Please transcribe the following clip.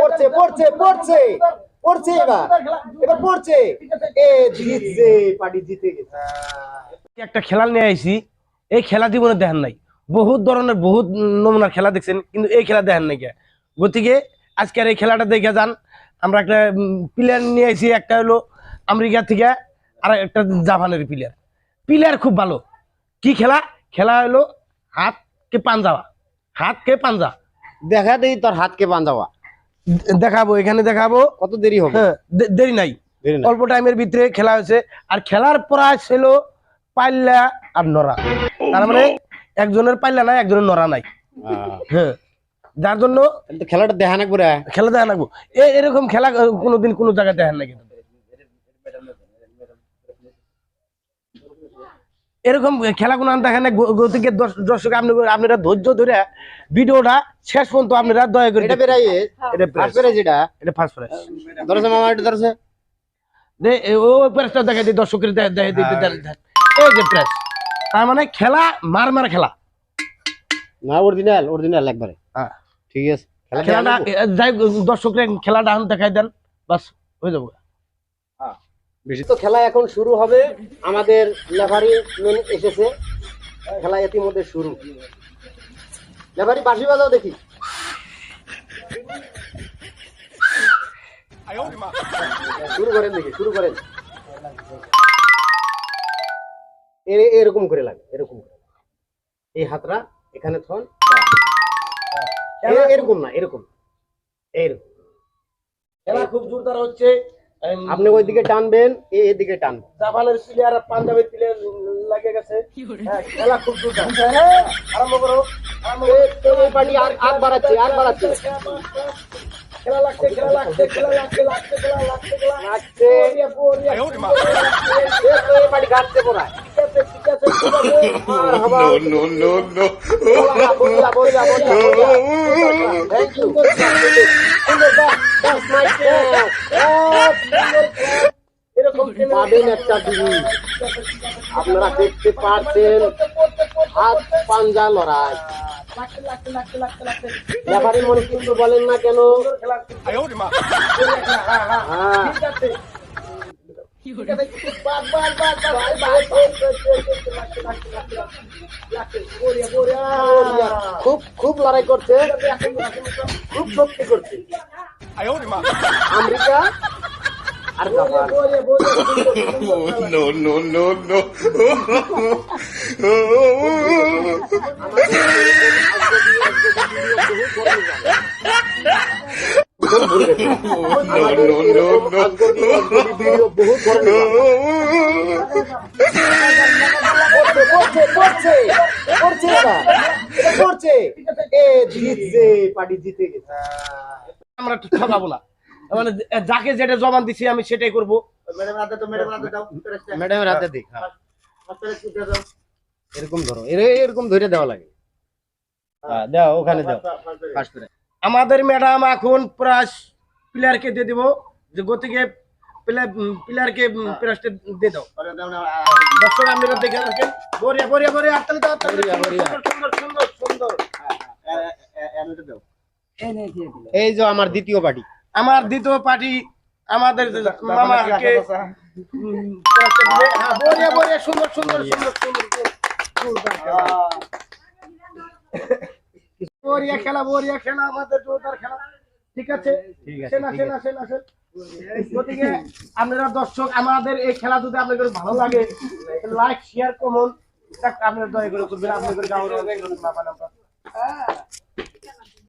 পড়ছে পড়ছে পড়ছে পড়ছে এবার এবার পড়ছে। এ জিতছে, পার্টি জিতে গেছে। একটা খেলা নিয়ে আইছি, এই খেলা জীবনে দেখেন নাই। বহুত ধরনের, বহুত নমুনার খেলা দেখছেন, কিন্তু এই খেলা দেখেন নাই গতিকে, আজকের এই খেলাটা দেখে যান। আমরা একটা প্লেয়ার নিয়ে আইছি, একটা হলো আমেরিকা থেকে, আর একটা জাপানের প্লেয়ার প্লেয়ার খুব ভালো। কি খেলা? খেলা হলো হাতকে পাঞ্জাবা। হাতকে পাঞ্জা। দেখা দেই তোর হাতকে বাঁধাওয়া। দেখাবো এখানে দেখাবো। কত দেরি হবে? হ্যাঁ দেরি নাই। অল্প টাইমের ভিতরে খেলা হয়েছে। আর খেলার প্রায় ছিল পাল্লা আর নরা তার মানে একজনের পাল্লা নাই একজনের নরা নাই। হ্যাঁ যার জন্য খেলাটা দেখা না করে খেলা দেখা লাগবো এ- এরকম খেলা কোনোদিন কোনো জায়গায় দেখেন না কিন্তু। এরকম খেলা কোনো দেখেন গতিকে দর্শ- দর্শক আপনি আপনারা ধৈর্য ধরে ভিডিওটা শেষ পর্যন্ত আপনারা দয়া করে এটা। বেরাই এটা ফার্স্ট যেটা এটা। ফার্স্ট ধরেছে মামা এটা ধরেছে। দে ও প্রেসটা দেখাই দিই দর্শকের দেখাই দিই। এই যে প্রেস তার মানে খেলা মার মার খেলা। না অরিজিনাল অরিজিনাল একবারে। হ্যাঁ। ঠিক আছে। খেলা খেলাটা যাই দর্শকের খেলাটা এখন দেখাই দেন। বাস হয়ে যাব। তো খেলা এখন শুরু হবে। আমাদের লেভারি মেন এসেছে। খেলা ইতিমধ্যে শুরু। লেভারি, বাঁশি বাজাও দেখি। শুরু করেন দেখি, শুরু করেন। এরকম করে লাগে, এরকম এই হাতরা, এখানে থন এরকম না, এরকম। এইরকম খেলা খুব জোরদার হচ্ছে। আপনি ওইদিকে টানবেন এদিকে টানবেন জাপানের প্লেয়ার আর পাঞ্জাবের প্লেয়ার লাগে গেছে। হ্যাঁ, খেলা খুব জোরদার হ্যাঁ, আরম্ভ করো। এই পার্টি আর আর বাড়াচ্ছে আর বাড়াচ্ছে। খেলা লাগছে খেলা লাগছে খেলা লাগছে লাগছে খেলা লাগছে খেলা লাগছে। এই party no, no, no. Thank you সুন্দর বাস বাস মাই এরকম খেলা- পাবেন একটা টিভি আপনারা দেখতে পাচ্ছেন হাত পাঞ্জা লড়াই। লেফারি মনে কিন্তু বলেন না কেন? হ্যাঁ। খুব খুব লড়াই করছে। খুব শক্তি করছে। আমেরিকা আর আমরা তো ঠকাবো না মানে যাকে যেটা জবান দিছি আমি সেটাই করব। ম্যাডামের হাতে দিক এরকম ধরো এরকম ধরে দেওয়া লাগে। হ্যাঁ দাও ওখানে দাও। আমাদের ম্যাডাম এখন প্রায় প্লেয়ারকে দিয়ে দিব যে গতিকে প্লেয়ারকে প্রাইসটা দিয়ে দাও। দর্শক আপনারা দেখে রাখেন বরিয়া বরিয়া দাও সুন্দর সুন্দর সুন্দর এই যে আমার দ্বিতীয় পার্টি আমার দ্বিতীয় পার্টি আমাদের মামাকে। হ্যাঁ, বরিয়া বরিয়া সুন্দর সুন্দর সুন্দর সুন্দর খেলা। বরিয়া খেলা আমাদের জোরদার খেলা। ঠিক আছে? সেনা সেনা সেনা সেনা। গতিকে আপনারা দর্শক আমাদের এই খেলা যদি আপনাদের ভালো লাগে লাইক শেয়ার কমেন্ট আপনারা দয়া করে করবেন। আপনাদের